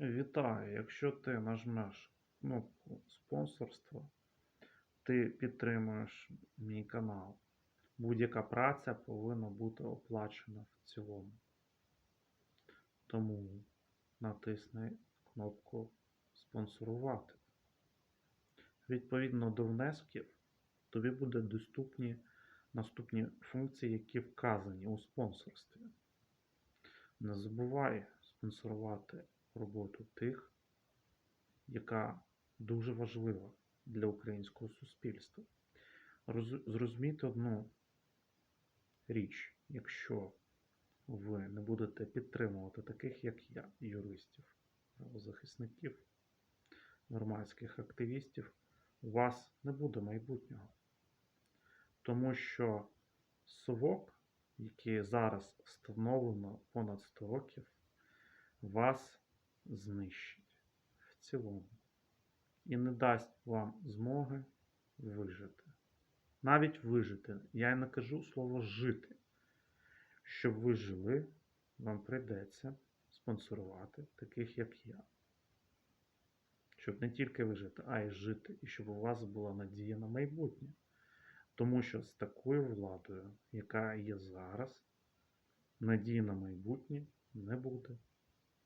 Вітаю! Якщо ти нажмеш кнопку спонсорства, ти підтримуєш мій канал. Будь-яка праця повинна бути оплачена в цілому. Тому натисни кнопку спонсорувати. Відповідно до внесків, тобі будуть доступні наступні функції, які вказані у спонсорстві. Не забувай спонсорувати роботу тих, яка дуже важлива для українського суспільства. Роз- Зрозумійте одну річ, якщо ви не будете підтримувати таких, як я, юристів, правозахисників, громадських активістів, у вас не буде майбутнього. Тому що совок, який зараз встановлено понад 100 років, вас знищить в цілому і не дасть вам змоги вижити. Навіть вижити. Я не кажу слово жити. Щоб ви жили, вам прийдеться спонсорувати таких, як я. Щоб не тільки вижити, а й жити, і щоб у вас була надія на майбутнє. Тому що з такою владою, яка є зараз, надії на майбутнє не буде.